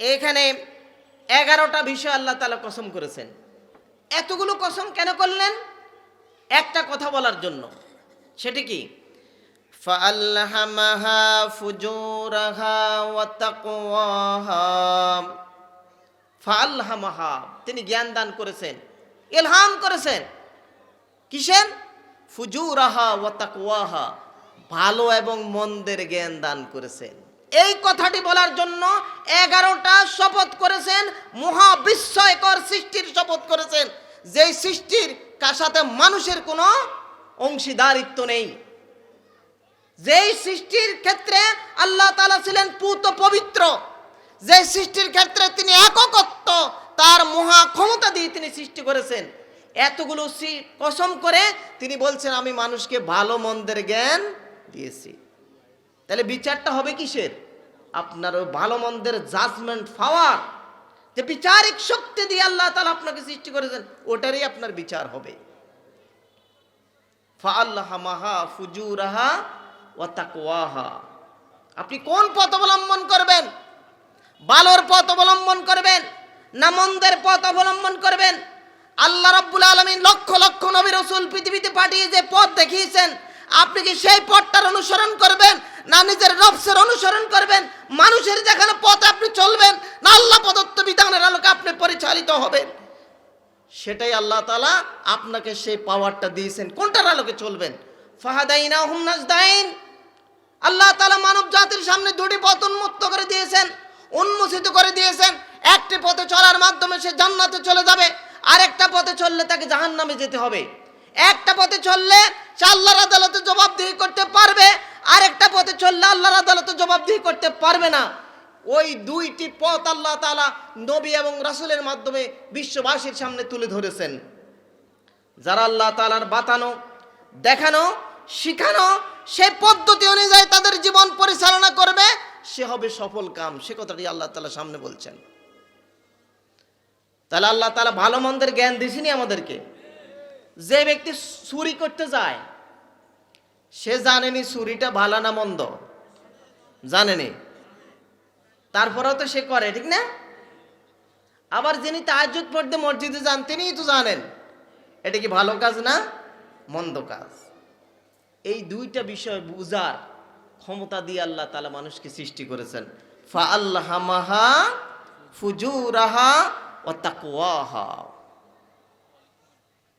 এখানে এগারোটা বিষয় আল্লাহ তালা কসম করেছেন এতগুলো কসম কেন করলেন একটা কথা বলার জন্য সেটি কি فألهمها فجورها وتقواها ফাল্লামাহা তিনি জ্ঞান দান করেছেন ইলহাম করেছেন কিসের ফুজুরাহা ও তাকওয়াহা ভালো এবং মন্দের জ্ঞান দান করেছেন এই কথাটি বলার জন্য এগারোটা শপথ করেছেন মহাবিস্ময়কর সৃষ্টির শপথ করেছেন। যেই সৃষ্টির কার সাথে মানুষের কোনো অংশীদারিত্ব নেই। যেই সৃষ্টির ক্ষেত্রে আল্লাহ তালা ছিলেন পুত পবিত্র যে সৃষ্টির ক্ষেত্রে তিনি এককত্ব, তার মহা ক্ষমতা দিয়ে তিনি সৃষ্টি করেছেন। এতগুলো কসম করে তিনি বলছেন, আমি মানুষকে ভালো মন্দের জ্ঞান দিয়েছি। তাহলে বিচারটা হবে কিসের? আপনার ওই ভালো মন্দের জাজমেন্ট পাওয়ার যে বিচারিক শক্তি দিয়ে আল্লাহ তালা আপনাকে সৃষ্টি করেছেন, ওটারই আপনার বিচার হবে। ফুজুরাহা ও আপনি কোন পথ অবলম্বন করবেন? ভালোর পথ অবলম্বন করবেন না মন্দের পথ অবলম্বন করবেন? আল্লাহ রাব্বুল আলমিন লক্ষ লক্ষ নবী রসুল পৃথিবীতে পাঠিয়ে যে পথ দেখিয়েছেন, আপনি কি সেই পথটার অনুসরণ করবেন না নিজের নফসের অনুসরণ করবেন মানুষের যেখানে পথ আপনি চলবেন না আল্লাহ প্রদত্ত বিধানের আলোকে আপনি পরিচালিত হবেন। সেটাই আল্লাহ তালা আপনাকে সেই পাওয়ারটা দিয়েছেন। কোনটার আলোকে চলবেন? ফাহাদাইনা হুম নাজদাইন। আল্লাহ তালা মানব জাতির সামনে দুটি পথ উন্মুক্ত করে দিয়েছেন, উন্মোচিত করে দিয়েছেন। একটি পথে চলার মাধ্যমে সে জান্নাতে চলে যাবে, আরেকটা পথে চললে তাকে জাহান্নামে যেতে হবে। একটা পথে চললে সে আল্লাহর আদালতে জবাবদিহি করতে পারবে, আরেকটা পথে চললে আল্লাহর আদালতে জবাবদিহি করতে পারবে না। ওই দুইটি পথ আল্লাহ তালা নবী এবং রাসূলের মাধ্যমে বিশ্ববাসীর সামনে তুলে ধরেছেন। যারা আল্লাহ তালার বাতানো দেখানো, শিখানো, সে পদ্ধতি অনুযায়ী তাদের জীবন পরিচালনা করবে, সে হবে সফল কাম। সে কথাটি আল্লাহ তালা সামনে বলছেন। তাহলে আল্লাহ তালা ভালো মন্দের জ্ঞান দিছেনি আমাদেরকে। যে ব্যক্তি চুরি করতে যায়, সে জানেনি চুরিটা ভালো না মন্দ। জানেনি। তারপরেও তো সে করে, ঠিক না? আবার যিনি তাহাজ্জুদ পড়তে মসজিদে যান, তিনিই তো জানেন, এটা কি ভালো কাজ না মন্দ কাজ? এই দুইটা বিষয় বুঝার ক্ষমতা দিয়ে আল্লাহ তালা মানুষকে সৃষ্টি করেছেন। ফা আল্লাহ ফুজুরাহা ও তাকুয়াহা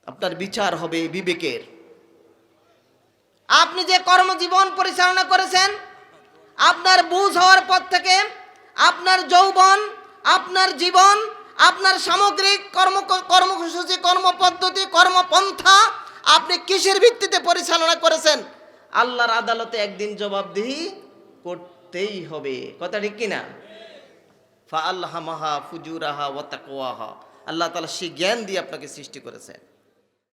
আপনার বিচার হবে বিবেকের। আপনি যে কর্মজীবন পরিচালনা করেছেন, আপনার বুঝ হওয়ার পর থেকে আপনার যৌবন, আপনার জীবন, আপনার সামগ্রিক কর্ম কর্মসূচি কর্মপদ্ধতি কর্মপন্থা আপনি কিসের ভিত্তিতে পরিচালনা করেছেন? আল্লাহর আদালতে একদিন জবাবদিহি করতেই হবে। কথা ঠিক কিনা? ফা আল্লাহ মাহা ফুজুরাহা ওয়া তাকওয়াহা। আল্লাহ তাআলা সেই জ্ঞান দিয়ে আপনাকে সৃষ্টি করেছেন।